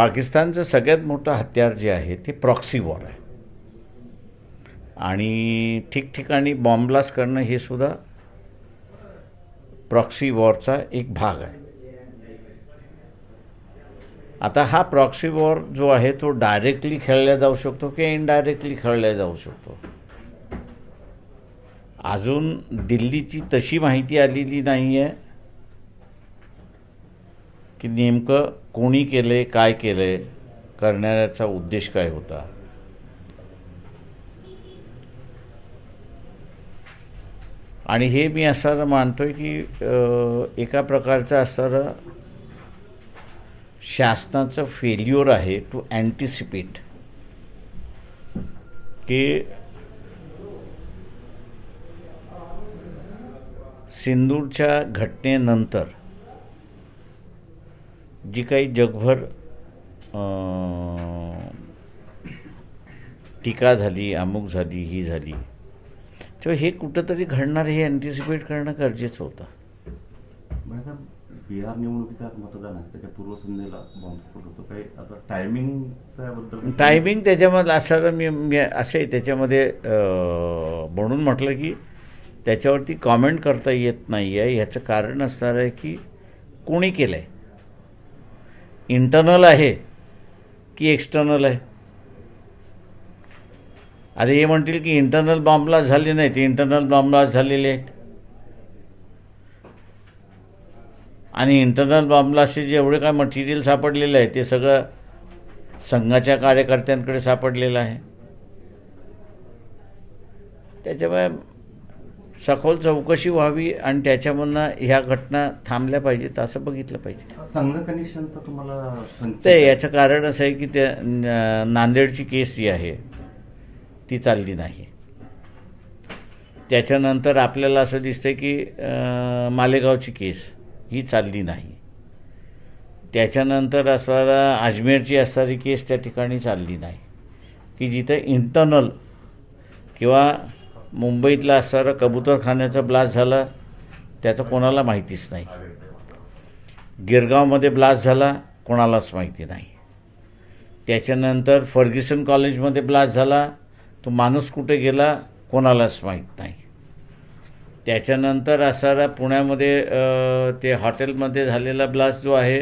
पाकिस्तानचं सगळ्यात मोठं हत्यार जे आहे ते प्रॉक्सी वॉर आहे. आणि ठिकठिकाणी बॉम्बलास्ट करणं हे सुद्धा प्रॉक्सी वॉरचा एक भाग आहे. आता हा प्रॉक्सी वॉर जो आहे तो डायरेक्टली खेळला जाऊ शकतो किंवा इनडायरेक्टली खेळला जाऊ शकतो. अजून दिल्लीची तशी माहिती आलेली नाही आहे की नेमकं कोणी केले काय केले करण्याचा उद्देश काय होता? आणि हे मी असं मानतोय की एका प्रकारचं असणारं शासनाचं फेल्युअर आहे टू अँटिसिपेट की सिंदूरच्या घटनेनंतर जी काही जगभर टीका झाली अमुक झाली ही झाली. तेव्हा हे कुठंतरी घडणार हे अँटिसिपेट करणं गरजेचं होतं. बिहार निवडणुकीचा मतदान आहे त्याच्या पूर्वसंध्येला बॉम्बस्फोट होतो. काही आता टायमिंग त्याबद्दल टायमिंग त्याच्यामध्ये असं मी मी असे त्याच्यामध्ये म्हणून म्हटलं की त्याच्यावरती कॉमेंट करता येत नाही आहे ह्याचं कारण असणार आहे की कोणी केलं आहे इंटरनल आहे की एक्स्टर्नल आहे? आता हे म्हणतील की इंटरनल बॉम्बलास्ट झाले नाही ते इंटरनल बॉम्बलास्ट झालेले आहेत. आणि इंटरनल बॉम्बलास्टचे जेवढे काय मटेरियल सापडलेलं आहे ते सगळं संघाच्या कार्यकर्त्यांकडे सापडलेलं आहे. त्याच्यामुळे सखोल चौकशी व्हावी आणि त्याच्यामधनं ह्या घटना थांबल्या पाहिजेत असं बघितलं पाहिजे. संघ तुम्हाला ते? याचं कारण असं आहे की त्या नांदेडची केस जी आहे ती चालली नाही. त्याच्यानंतर आपल्याला असं दिसतं की मालेगावची केस ही चालली नाही. त्याच्यानंतर असणारा अजमेरची असणारी केस त्या ठिकाणी चालली नाही. की जिथे इंटरनल किंवा मुंबईतला असणारा कबूतरखान्याचा ब्लास्ट झाला त्याचं कोणाला माहितीच नाही. गिरगावमध्ये ब्लास्ट झाला कोणालाच माहिती नाही. त्याच्यानंतर फर्ग्युसन कॉलेजमध्ये ब्लास्ट झाला तो माणूस कुठे गेला कोणालाच माहीत नाही. त्याच्यानंतर असणारा पुण्यामध्ये ते हॉटेलमध्ये झालेला ब्लास्ट जो आहे